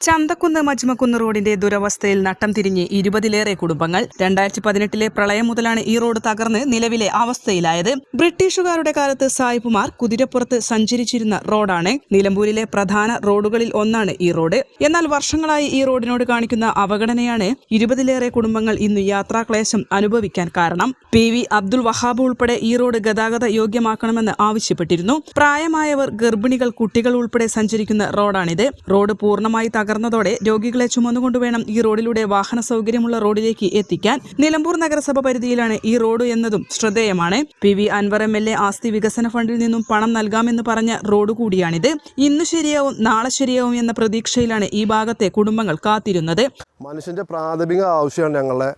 Chanthakkunnu Majmakkunnu റോഡിന്റെ ദുരവസ്ഥയിൽ നട്ടം തിരിഞ്ഞ് ഇരുപതിലേറെ കുടുംബങ്ങൾ. രണ്ടായിരത്തി പതിനെട്ടിലെ പ്രളയം മുതലാണ് ഈ റോഡ് തകർന്ന് നിലവിലെ അവസ്ഥയിലായത്. ബ്രിട്ടീഷുകാരുടെ കാലത്ത് സായിപ്പുമാർ കുതിരപ്പുറത്ത് സഞ്ചരിച്ചിരുന്ന റോഡാണ്. നിലമ്പൂരിലെ പ്രധാന റോഡുകളിൽ ഒന്നാണ് ഈ റോഡ്. എന്നാൽ വർഷങ്ങളായി ഈ റോഡിനോട് കാണിക്കുന്ന അവഗണനയാണ് ഇരുപതിലേറെ കുടുംബങ്ങൾ ഇന്ന് യാത്രാക്ലേശം അനുഭവിക്കാൻ കാരണം. പി വി അബ്ദുൾ വഹാബ് ഉൾപ്പെടെ ഈ റോഡ് ഗതാഗത യോഗ്യമാക്കണമെന്ന് ആവശ്യപ്പെട്ടിരുന്നു. പ്രായമായവർ ഗർഭിണികൾ കുട്ടികൾ ഉൾപ്പെടെ സഞ്ചരിക്കുന്ന റോഡാണിത്. റോഡ് പൂർണമായി തകർന്നതോടെ രോഗികളെ ചുമന്നുകൊണ്ടുവേണം ഈ റോഡിലൂടെ വാഹന സൗകര്യമുള്ള റോഡിലേക്ക് എത്തിക്കാൻ. നിലമ്പൂർ നഗരസഭ പരിധിയിലാണ് ഈ റോഡ് എന്നതും ശ്രദ്ധേയമാണ്. P V Anvar M L A ആസ്തി വികസന ഫണ്ടിൽ നിന്നും പണം നൽകാമെന്ന് പറഞ്ഞ റോഡ് കൂടിയാണിത്. ഇന്ന് ശരിയാവും നാളെ ശരിയാവും എന്ന പ്രതീക്ഷയിലാണ് ഈ ഭാഗത്തെ കുടുംബങ്ങൾ കാത്തിരുന്നത്. മനുഷ്യന്റെ പ്രാഥമിക ആവശ്യമാണ് ഞങ്ങളുടെ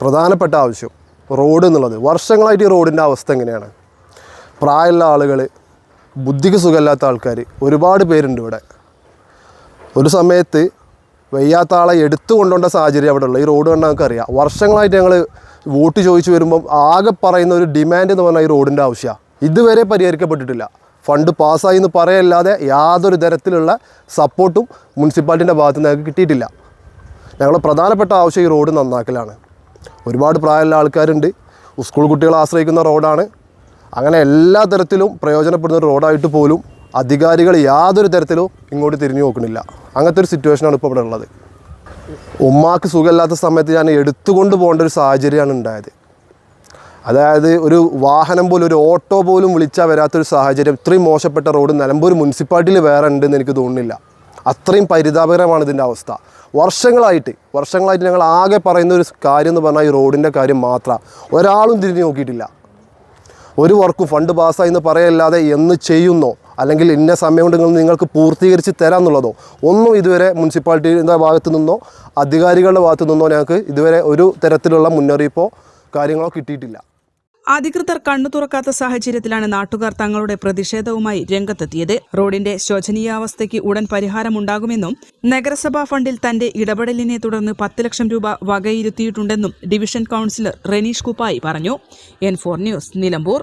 പ്രധാനപ്പെട്ട ആവശ്യം റോഡ് എന്നുള്ളത്. വർഷങ്ങളായിട്ട് ഈ റോഡിന്റെ അവസ്ഥ എങ്ങനെയാണ്? പ്രായമുള്ള ആളുകൾ ബുദ്ധിക്ക് സുഖമില്ലാത്ത ആൾക്കാർ ഒരുപാട് പേരുണ്ട് ഇവിടെ. ഒരു സമയത്ത് വയ്യാത്ത ആളെ എടുത്തു കൊണ്ടുപോകേണ്ട സാഹചര്യം അവിടെ ഉള്ളത് ഈ റോഡ് കണ്ടാൽ നമുക്കറിയാം. വർഷങ്ങളായിട്ട് ഞങ്ങൾ വോട്ട് ചോദിച്ചു വരുമ്പം ആകെ പറയുന്ന ഒരു ഡിമാൻഡ് എന്ന് പറഞ്ഞാൽ ഈ റോഡിന്റെ ആവശ്യമാണ് ഇതുവരെ പരിഹരിക്കപ്പെട്ടിട്ടില്ല. ഫണ്ട് പാസ്സായി എന്ന് പറയല്ലാതെ യാതൊരു തരത്തിലുള്ള സപ്പോർട്ടും മുനിസിപ്പാലിറ്റിന്റെ ഭാഗത്ത് നിന്ന് കിട്ടിയിട്ടില്ല. ഞങ്ങളുടെ പ്രധാനപ്പെട്ട ആവശ്യം ഈ റോഡ് നന്നാക്കലാണ്. ഒരുപാട് പ്രായമുള്ള ആൾക്കാരുണ്ട്. സ്കൂൾ കുട്ടികളെ ആശ്രയിക്കുന്ന റോഡാണ്. അങ്ങനെ എല്ലാ തരത്തിലും പ്രയോജനപ്പെടുന്ന റോഡായിട്ട് പോലും അധികാരികൾ യാതൊരു തരത്തിലും ഇങ്ങോട്ട് തിരിഞ്ഞു നോക്കുന്നില്ല. അങ്ങനത്തെ ഒരു സിറ്റുവേഷനാണ് ഇപ്പോൾ ഇവിടെ ഉള്ളത്. ഉമ്മാക്ക് സുഖമില്ലാത്ത സമയത്ത് ഞാൻ എടുത്തുകൊണ്ട് പോകേണ്ട ഒരു സാഹചര്യമാണ് ഉണ്ടായത്. അതായത് ഒരു വാഹനം പോലും ഒരു ഓട്ടോ പോലും വിളിച്ചാൽ വരാത്തൊരു സാഹചര്യം ഇത്രയും മോശപ്പെട്ട റോഡ് നിലമ്പൂർ മുനിസിപ്പാലിറ്റിയിൽ വേറെ ഉണ്ടെന്ന് എനിക്ക് തോന്നുന്നില്ല. അത്രയും പരിതാപകരമാണ് ഇതിന്റെ അവസ്ഥ. വർഷങ്ങളായിട്ട് വർഷങ്ങളായിട്ട് ഞങ്ങൾ ആകെ പറയുന്ന ഒരു കാര്യം എന്ന് പറഞ്ഞാൽ ഈ റോഡിന്റെ കാര്യം മാത്രം. ഒരാളും തിരിഞ്ഞു നോക്കിയിട്ടില്ല. ഒരു വർക്കും ഫണ്ട് പാസ്സായി എന്ന് പറയല്ലാതെ എന്ന് ചെയ്യുന്നോ? അല്ലെങ്കിൽ ഇന്ന സമയം കൊണ്ട് നിങ്ങൾ നിങ്ങൾക്ക് പൂർത്തീകരിച്ച് തരാമെന്നുള്ളതോ ഒന്നും ഇതുവരെ മുനിസിപ്പാലിറ്റിയുടെ ഭാഗത്തു നിന്നോ അധികാരികളുടെ ഭാഗത്തു നിന്നോ ഞങ്ങൾക്ക് ഇതുവരെ ഒരു തരത്തിലുള്ള മുന്നറിയിപ്പോ കാര്യങ്ങളോ കിട്ടിയിട്ടില്ല. അധികൃതർ കണ്ണു തുറക്കാത്ത സാഹചര്യത്തിലാണ് നാട്ടുകാർ തങ്ങളുടെ പ്രതിഷേധവുമായി രംഗത്തെത്തിയത്. റോഡിന്റെ ശോചനീയാവസ്ഥയ്ക്ക് ഉടൻ പരിഹാരമുണ്ടാകുമെന്നും നഗരസഭാ ഫണ്ടിൽ തന്റെ ഇടപെടലിനെ തുടർന്ന് പത്ത് ലക്ഷം രൂപ വകയിരുത്തിയിട്ടുണ്ടെന്നും ഡിവിഷൻ കൌൺസിലർ റെനീഷ് കുപ്പായി പറഞ്ഞു. N four news Nilambur.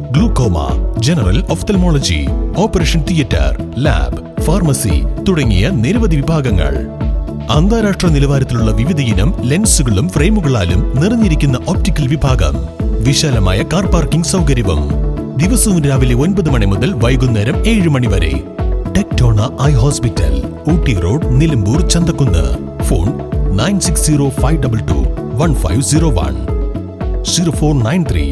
glaucoma general ophthalmology operation theatre lab pharmacy തുടങ്ങിയ നിരവധി വിഭാഗങ്ങൾ. അന്താരാഷ്ട്ര നിലവാരത്തിലുള്ള വിവിധയിനം ലെൻസുകളും ഫ്രെയിമുകളാലും നിറഞ്ഞിരിക്കുന്ന ഒപ്റ്റിക്കൽ വിഭാഗം. വിശാലമായ കാർ പാർക്കിംഗ് സൗകര്യവും. ദിവസവും രാവിലെ ഒൻപത് മണി മുതൽ വൈകുന്നേരം ഏഴ് മണി വരെ. Tectona eye hospital Ooty road Nilambur Chanthakkunnu. Phone nine six zero five double two one five zero one. Zero four nine three